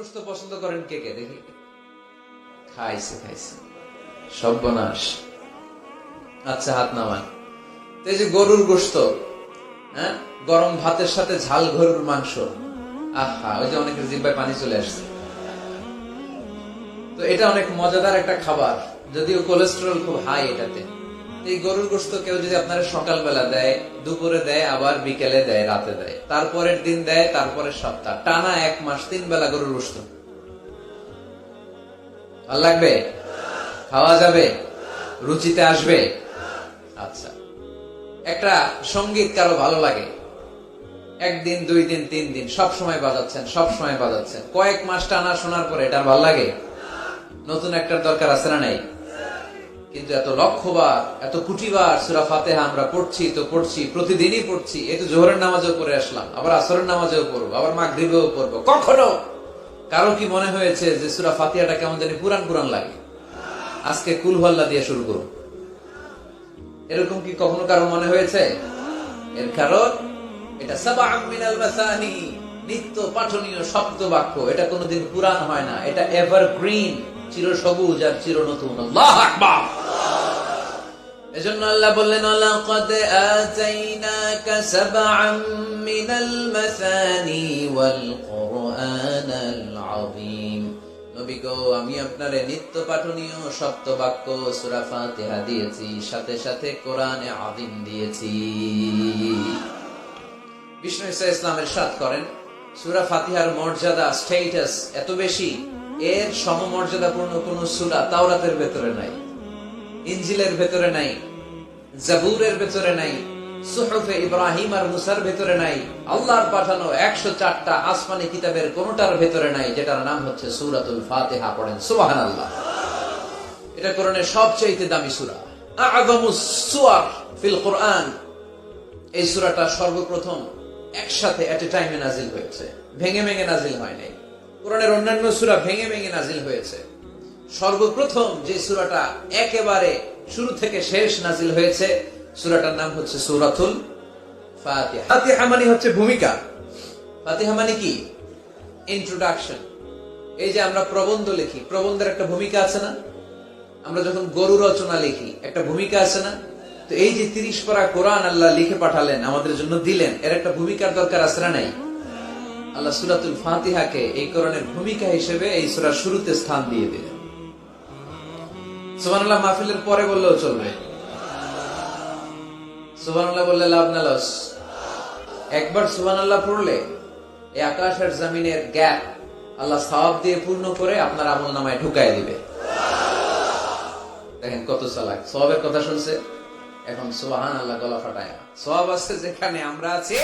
গোস্ত পছন্দ করেন কে কে? দেখি। খাইছে খাইছে। সর্বনাশ। আচ্ছা হাত নামান। এই যে গরুর গোস্ত হ্যাঁ? গরম ভাতের সাথে ঝাল গরুর মাংস। আহা, ওই যে অনেকের জিব্বায় পানি চলে আসছে। তো এটা অনেক মজাদার একটা খাবার, যদিও কোলেস্টেরল খুব হাই এটাতে। এই গরুর গোস্ত কেউ যদি আপনার সকালবেলা দেয়, দুপুরে দেয়, আবার বিকেলে দেয়, রাতে দেয়, তারপরের দিন দেয়, তারপরের সপ্তাহ, টানা এক মাস তিন বেলা গরুর গোস্ত লাগবে? খাওয়া যাবে? রুচিতে আসবে? আচ্ছা। একটা সংগীত কারও ভালো লাগে? একদিন, দুই দিন, তিন দিন, সব সময় বাজাচ্ছেন, সব সময় বাজাচ্ছেন। কয়েক মাস টানা শোনার পরে এটা ভালো লাগে? নতুন একটার দরকার আছে না নাই? কিন্তু এত লক্ষবার, এত কোটিবার সুরা ফাতেহা আমরা পড়ছি, তো পড়ছি, প্রতিদিনই পড়ছি। এই তো জোহরের নামাজেও পড়ে আসলাম, আবার আসরের নামাজেও পড়ব, আবার মাগরিবেও পড়ব। কখনো? কারও কি মনে হয়েছে যে সুরা ফাতিহাটা কেমন জানি পুরান পুরান লাগে? আজকে কুলহল্লা দিয়ে শুরু করুন। এরকম কি কখনো কারও মনে হয়েছে? এর কারণ, এটা নিত্য পাঠনীয় শব্দ বাক্য। এটা কোনোদিন পুরান হয় না, এটা এভারগ্রিন চির সবুজ আর চির নতুন আল্লাহ আকবার! এজন্য আল্লাহ বললেন লাকাদ আতাইনাকা সাবআম মিনাল মাসানি ওয়াল কুরআনাল আযীম। আমি আপনারে নিত্য পাঠনীয় সপ্ত বাক্য সূরা ফাতিহা দিয়েছি, সাথে সাথে কোরআনে আযীম দিয়েছি। বিষ্ণু ইসা ইসলামের সাথ করেন, সূরা ফাতিহার মর্যাদা স্টেটাস এত বেশি, এর সমমর্যাদাপূর্ণ কোন সূরা তাওরাতের ভেতরে নাই। ইঞ্জিলের ভেতরে নাই, জাবুরের ভেতরে নাই, সুহফে ইব্রাহিম আর মুসার ভেতরে নাই, আল্লাহর পাঠানো একশো চারটা আসমানি কিতাবের কোনটার ভেতরে নাই, যেটার নাম হচ্ছে সুরাতুল ফাতেহা পড়েন। সুবাহান আল্লাহ এটা কোরআনের সবচাইতে দামি সুরা। এই সুরাটা সর্বপ্রথম একসাথে টাইমে নাজিল হয়েছে। ভেঙে ভেঙে নাজিল হয় নাই। কোরআনের অন্যান্য সুরা ভেঙে ভেঙে নাজিল হয়েছে। সর্বপ্রথম যে সুরাটা একেবারে শুরু থেকে শেষ নাজিল হয়েছে, সুরাটার নাম হচ্ছে সুরাতুল ফাতিহা। মানে হচ্ছে ভূমিকা। ফাতিহা মানে কি? ইন্ট্রোডাকশন এই যে আমরা প্রবন্ধ লিখি, প্রবন্ধের একটা ভূমিকা আছে না? আমরা যখন গরু রচনা লিখি, একটা ভূমিকা আছে না? তো এই যে তিরিশ পারা কোরআন আল্লাহ লিখে পাঠালেন, আমাদের জন্য দিলেন, এর একটা ভূমিকার দরকার আছে না নাই? আল্লাহ সুরাতুল ফাতিহাকে এই কোরআনের ভূমিকা হিসেবে এই সুরার শুরুতে স্থান দিয়ে দিলেন। সুবহানাল্লাহ, মাহফিলের পরে বললেও চলবে। বললে লাভ না লস। একবার পড়লে এই জমিনের গ্যাপ আল্লাহ সওয়াব দিয়ে পূর্ণ করে আপনার আমল নামায় ঢুকায় দিবে। দেখেন কত চালাক। সওয়াবের কথা শুনছে? এখন সুবহান আল্লাহ গলা ফাটায় সওয়াব আছে যেখানে আমরা আছি।